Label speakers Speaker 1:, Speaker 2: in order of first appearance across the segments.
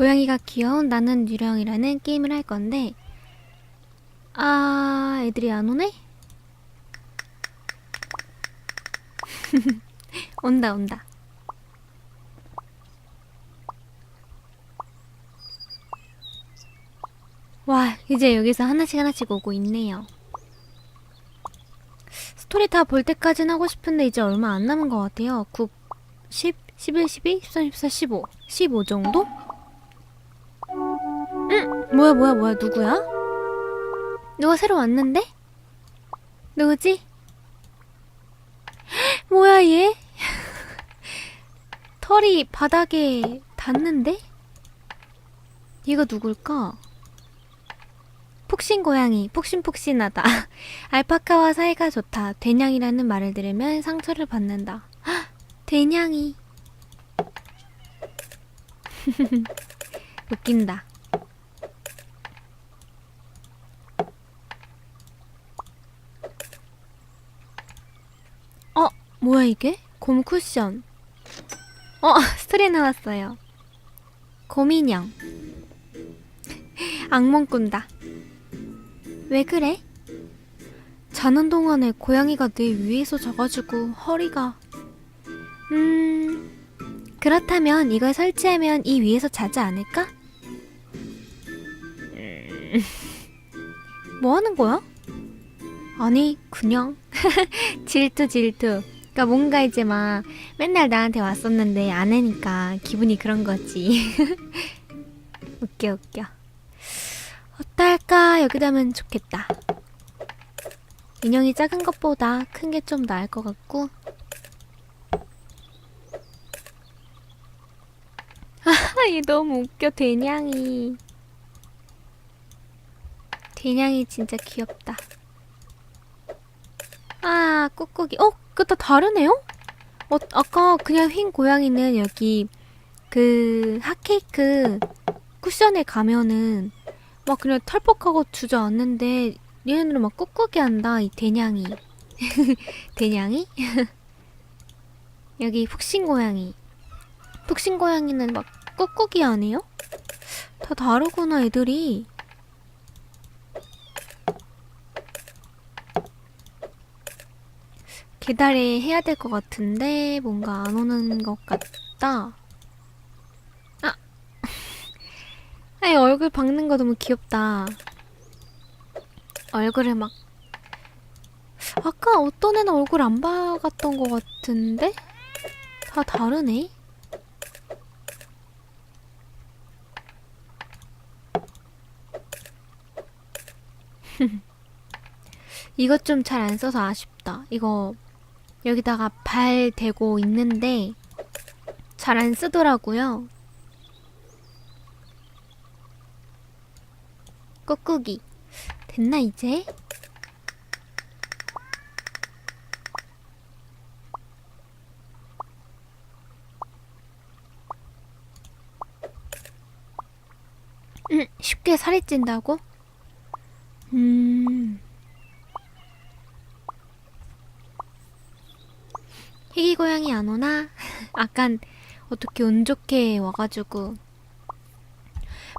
Speaker 1: 고양이가 귀여운 나는 유령이라는 게임을 할 건데. 아 애들이 안 오네? 온다 온다. 와 이제 여기서 하나씩 하나씩 오고 있네요. 스토리 다 볼 때까진 하고 싶은데 이제 얼마 안 남은 것 같아요. 9, 10, 11, 12, 13, 14, 15 15 정도? 응? 뭐야 뭐야 뭐야 누구야? 누가 새로 왔는데? 누구지? 뭐야 얘? 털이 바닥에 닿는데? 얘가 누굴까? 푹신 고양이, 푹신푹신하다. 알파카와 사이가 좋다. 대냥이라는 말을 들으면 상처를 받는다. 헉, 대냥이. 웃긴다. 어, 뭐야 이게? 곰 쿠션. 어, 스토리 나왔어요. 곰인형. 악몽 꾼다. 왜 그래? 자는 동안에 고양이가 내 위에서 자가지고 허리가. 음, 그렇다면 이걸 설치하면 이 위에서 자지 않을까? 음. 뭐 하는 거야? 아니, 그냥. 질투, 질투. 그니까 뭔가 이제 막 맨날 나한테 왔었는데 안 하니까 기분이 그런 거지. 웃겨, 웃겨. 어떨까? 여기다 하면 좋겠다. 인형이 작은 것보다 큰 게 좀 나을 것 같고. 아, 얘 너무 웃겨, 대냥이. 대냥이 진짜 귀엽다. 아, 꾹꾹이. 어? 그거 다 다르네요? 어, 아까 그냥 흰 고양이는 여기 그 핫케이크 쿠션에 가면은 막 그냥 털퍽하고 주저앉는데 얘네들은 막 꾹꾹이 한다, 이 대냥이. 대냥이? 여기 푹신 고양이. 푹신 고양이는 막 꾹꾹이 하네요? 다 다르구나, 애들이. 기다리 해야 될 것 같은데 뭔가 안 오는 것 같다. 아, 아이 얼굴 박는 거 너무 귀엽다. 얼굴을 막 아까 어떤 애는 얼굴 안 박았던 것 같은데 다 다르네. 이것 좀 잘 안 써서 아쉽다. 이거 여기다가 발 대고 있는데 잘 안 쓰더라고요. 꾹꾹이 됐나 이제? 음, 쉽게 살이 찐다고? 음. 희귀 고양이 안 오나? 아깐 어떻게 운 좋게 와가지고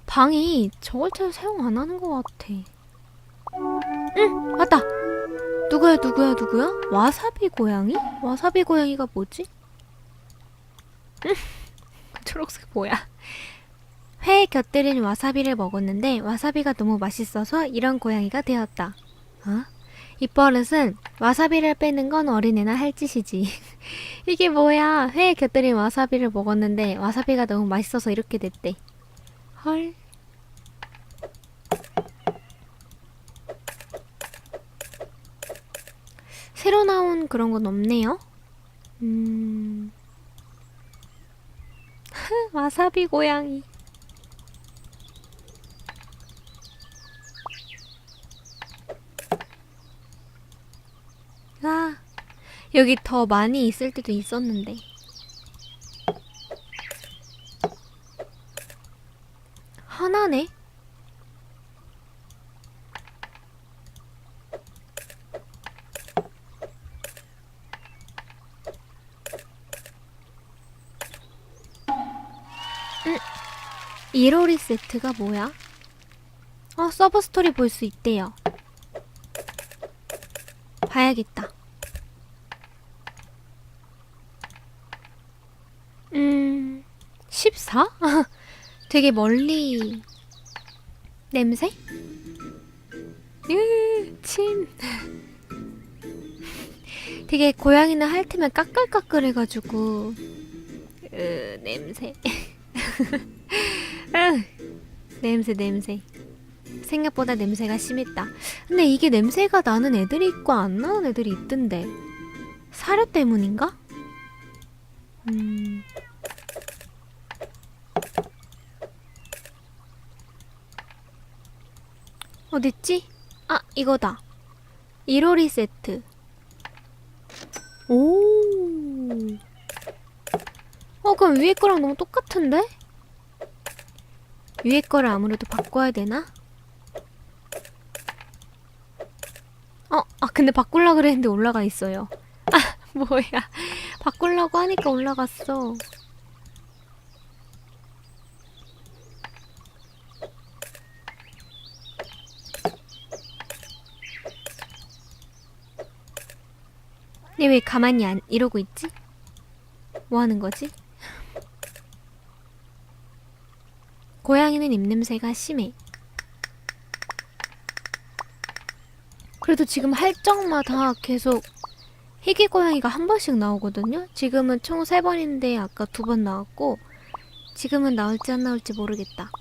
Speaker 1: 방이 저걸 잘 사용 안 하는 것 같아. 응, 맞다. 누구야, 누구야, 누구야? 와사비 고양이? 와사비 고양이가 뭐지? 응, 초록색 뭐야? 회에 곁들인 와사비를 먹었는데 와사비가 너무 맛있어서 이런 고양이가 되었다. 어? 이 버릇은 와사비를 빼는 건 어린애나 할 짓이지. 이게 뭐야? 회에 곁들인 와사비를 먹었는데 와사비가 너무 맛있어서 이렇게 됐대. 헐. 새로 나온 그런 건 없네요. 음. 와사비 고양이. 아, 여기 더 많이 있을 때도 있었는데. 하나네? 응. 1호리 세트가 뭐야? 어, 서버 스토리 볼 수 있대요. 봐야겠다. 음, 14? 되게 멀리. 냄새? 으, 침. 되게 고양이는 핥으면 까끌까끌해가지고. 으, 냄새. 으, 냄새, 냄새. 생각보다 냄새가 심했다. 근데 이게 냄새가 나는 애들이 있고 안 나는 애들이 있던데. 사료 때문인가? 음. 어딨지? 아, 이거다. 1호리 세트. 오. 어, 그럼 위에 거랑 너무 똑같은데? 위에 거를 아무래도 바꿔야 되나? 어, 아, 근데 바꾸려고 그랬는데 올라가 있어요. 아, 뭐야. 바꾸려고 하니까 올라갔어. 얘 왜 가만히 안 이러고 있지? 뭐 하는 거지? 고양이는 입냄새가 심해. 그래도 지금 할 적마다 계속 희귀 고양이가 한 번씩 나오거든요. 지금은 총 세 번인데 아까 두 번 나왔고 지금은 나올지 안 나올지 모르겠다.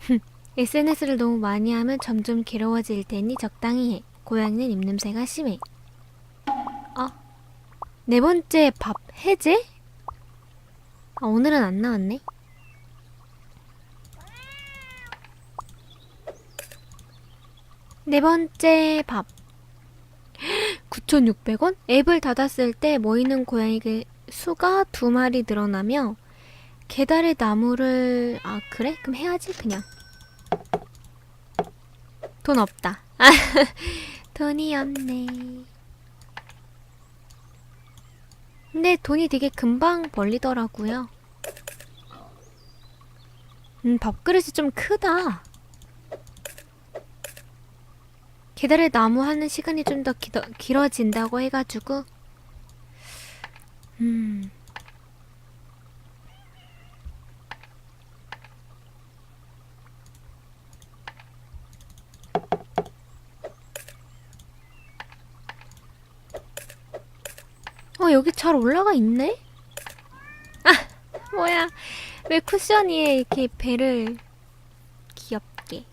Speaker 1: SNS를 너무 많이 하면 점점 괴로워질 테니 적당히 해. 고양이는 입냄새가 심해. 아, 네 번째 밥 해제? 아, 오늘은 안 나왔네. 네 번째 밥. 9,600원? 앱을 닫았을 때 모이는 고양이 그 수가 두 마리 늘어나며 계달의 나무를 아 그래? 그럼 해야지 그냥. 돈 없다. 돈이 없네. 근데 돈이 되게 금방 벌리더라고요. 음, 밥그릇이 좀 크다. 계달에 나무 하는 시간이 좀 더 길어진다고 해가지고, 음. 여기 잘 올라가 있네? 아, 뭐야. 왜 쿠션 위에 이렇게 배를 귀엽게.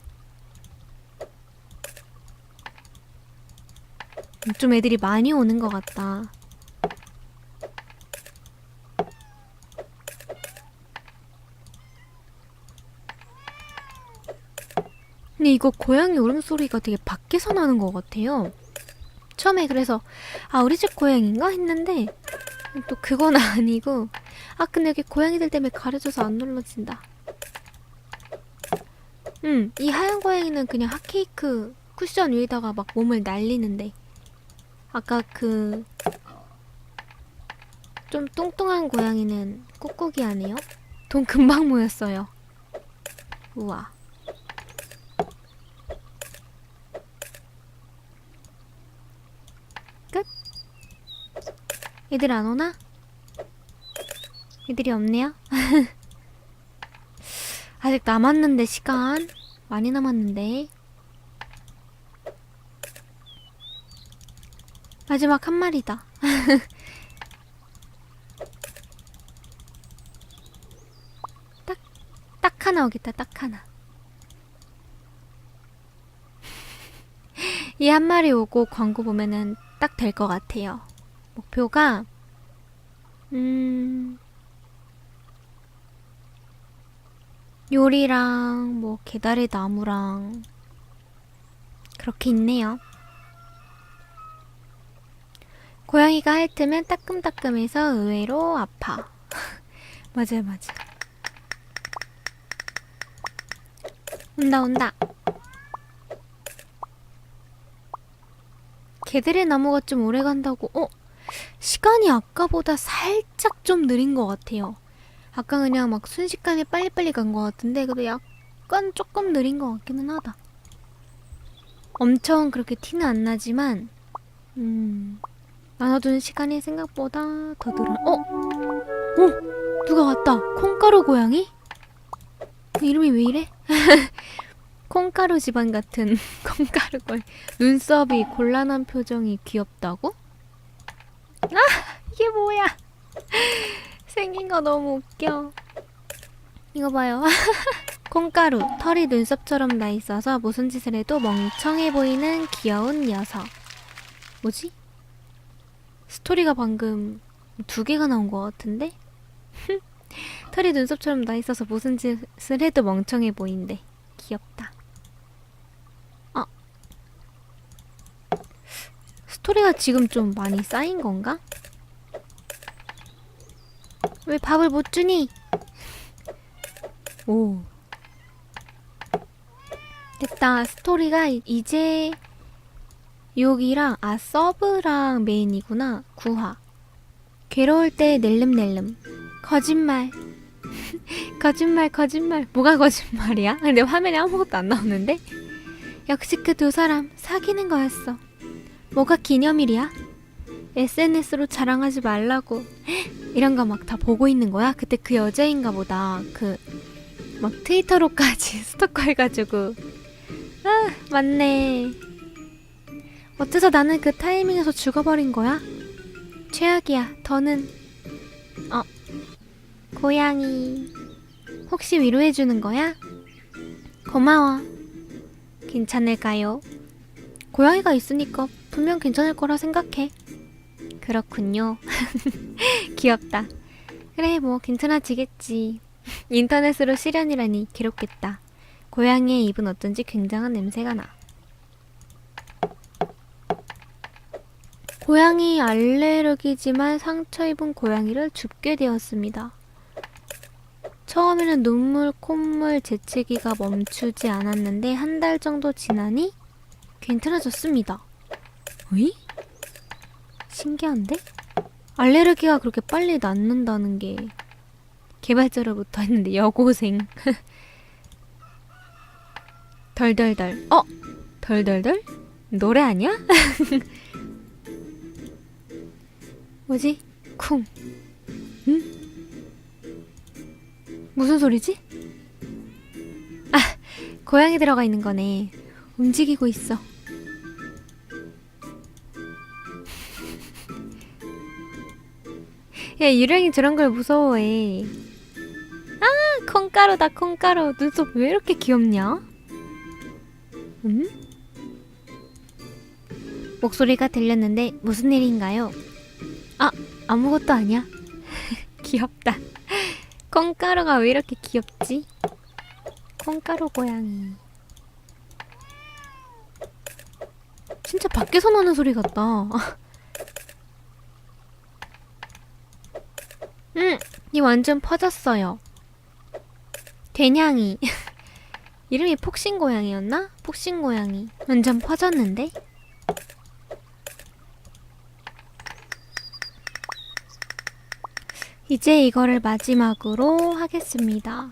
Speaker 1: 좀 애들이 많이 오는 것 같다. 근데 이거 고양이 울음소리가 되게 밖에서 나는 것 같아요. 처음에 그래서 아 우리 집 고양인가? 했는데 또 그건 아니고 아 근데 여기 고양이들 때문에 가려져서 안 눌러진다. 음 이 하얀 고양이는 그냥 핫케이크 쿠션 위에다가 막 몸을 날리는데 아까 그 좀 뚱뚱한 고양이는 꾹꾹이 하네요. 돈 금방 모였어요. 우와 애들 안 오나? 애들이 없네요. 아직 남았는데 시간 많이 남았는데 마지막 한 마리다. 딱, 딱 하나 오겠다, 딱 하나. 이 한 마리 오고 광고 보면은 딱 될 것 같아요. 목표가 음 요리랑 뭐 계달의 나무랑 그렇게 있네요. 고양이가 핥으면 따끔따끔해서 의외로 아파. 맞아요, 맞아. 온다, 온다. 개들의 나무가 좀 오래 간다고, 어? 시간이 아까보다 살짝 좀 느린 것 같아요. 아까 그냥 막 순식간에 빨리빨리 간 것 같은데 그래도 약간 조금 느린 것 같기는 하다. 엄청 그렇게 티는 안 나지만 음 나눠두는 시간이 생각보다 더 늘어. 어? 어? 누가 왔다. 콩가루 고양이? 이름이 왜 이래? 콩가루 집안 같은 콩가루 고양이. 눈썹이 곤란한 표정이 귀엽다고? 아 이게 뭐야? 생긴 거 너무 웃겨. 이거 봐요. 콩가루, 털이 눈썹처럼 나 있어서 무슨 짓을 해도 멍청해 보이는 귀여운 녀석. 뭐지? 스토리가 방금 두 개가 나온 것 같은데? 털이 눈썹처럼 나 있어서 무슨 짓을 해도 멍청해 보인대. 귀엽다. 아. 스토리가 지금 좀 많이 쌓인 건가? 왜 밥을 못 주니? 오. 됐다. 스토리가 이- 이제 여기랑 아 서브랑 메인이구나. 9화. 괴로울 때 낼름낼름. 거짓말. 거짓말 거짓말. 뭐가 거짓말이야? 근데 화면에 아무것도 안 나오는데? 역시 그 두 사람 사귀는 거였어. 뭐가 기념일이야? SNS로 자랑하지 말라고. 이런 거 막 다 보고 있는 거야? 그때 그 여자인가 보다. 그, 막 트위터로까지 스토커 해가지고. 아, 맞네. 어째서 나는 그 타이밍에서 죽어버린 거야? 최악이야. 더는, 어, 고양이. 혹시 위로해주는 거야? 고마워. 괜찮을까요? 고양이가 있으니까 분명 괜찮을 거라 생각해. 그렇군요. 귀엽다. 그래, 뭐, 괜찮아지겠지. 인터넷으로 실현이라니 괴롭겠다. 고양이의 입은 어쩐지 굉장한 냄새가 나. 고양이 알레르기지만 상처 입은 고양이를 줍게 되었습니다. 처음에는 눈물, 콧물, 재채기가 멈추지 않았는데 한 달 정도 지나니 괜찮아졌습니다. 어이? 신기한데? 알레르기가 그렇게 빨리 낫는다는 게 개발자로부터 했는데 여고생 덜덜덜 어? 덜덜덜? 노래 아니야? 뭐지? 쿵 응? 무슨 소리지? 아 고양이 들어가 있는 거네 움직이고 있어 야, 유령이 저런 걸 무서워해. 아, 콩가루다, 콩가루. 눈썹 왜 이렇게 귀엽냐? 음? 목소리가 들렸는데 무슨 일인가요? 아, 아무것도 아니야. 귀엽다. 콩가루가 왜 이렇게 귀엽지? 콩가루 고양이. 진짜 밖에서 나는 소리 같다. 응, 이 완전 퍼졌어요. 대냥이. 이름이 폭신고양이였나? 폭신고양이. 완전 퍼졌는데? 이제 이거를 마지막으로 하겠습니다.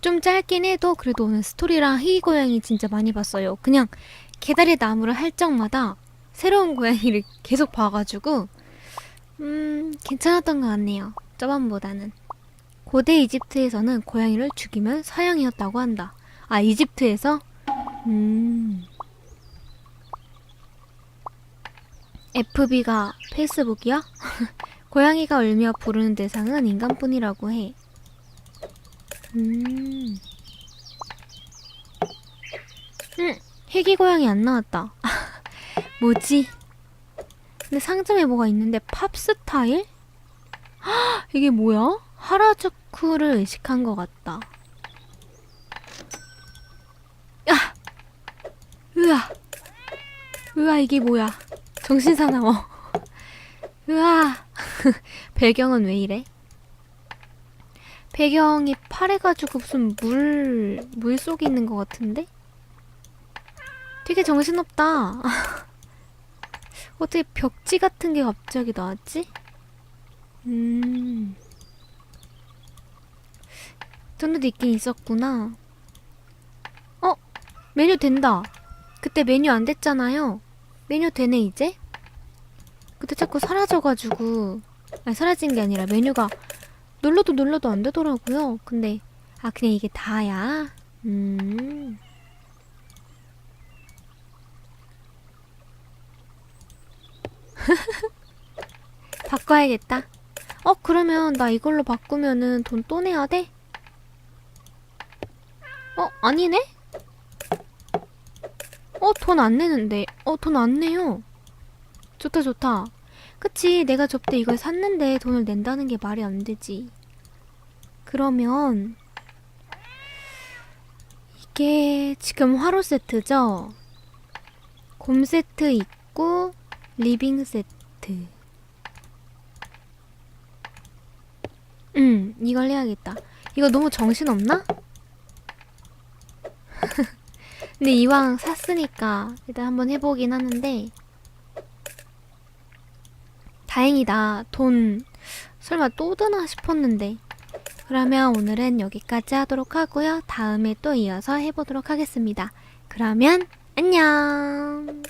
Speaker 1: 좀 짧긴 해도 그래도 오늘 스토리랑 희귀고양이 진짜 많이 봤어요. 그냥 개다리 나무를 할 적마다 새로운 고양이를 계속 봐가지고 음, 괜찮았던 것 같네요. 저번보다는. 고대 이집트에서는 고양이를 죽이면 서양이었다고 한다. 아, 이집트에서? 음. FB가 페이스북이야? 고양이가 울며 부르는 대상은 인간뿐이라고 해. 음. 응, 희귀 고양이 안 나왔다. 뭐지? 근데 상점에 뭐가 있는데 팝 스타일? 헉, 이게 뭐야? 하라주쿠를 의식한 것 같다. 야! 으아! 으아 이게 뭐야? 정신 사나워. 으아! 배경은 왜 이래? 배경이 파래가지고 무슨 물, 물 속에 있는 것 같은데? 되게 정신없다. 어떻게 벽지 같은 게 갑자기 나왔지? 음. 전에도 있긴 있었구나. 어? 메뉴 된다. 그때 메뉴 안 됐잖아요. 메뉴 되네, 이제? 그때 자꾸 사라져가지고. 아니, 사라진 게 아니라 메뉴가 눌러도 눌러도 안 되더라고요. 근데, 아, 그냥 이게 다야? 음. 바꿔야겠다. 어, 그러면 나 이걸로 바꾸면은 돈 또 내야 돼? 어, 아니네? 어, 돈 안 내는데. 어, 돈 안 내요. 좋다, 좋다. 그치, 내가 접대 이걸 샀는데 돈을 낸다는 게 말이 안 되지. 그러면, 이게 지금 화로 세트죠? 곰 세트 있고, 리빙 세트. 응, 이걸 해야겠다. 이거 너무 정신없나? 근데 이왕 샀으니까 일단 한번 해보긴 하는데 다행이다. 돈 설마 또 드나 싶었는데 그러면 오늘은 여기까지 하도록 하고요. 다음에 또 이어서 해보도록 하겠습니다. 그러면 안녕!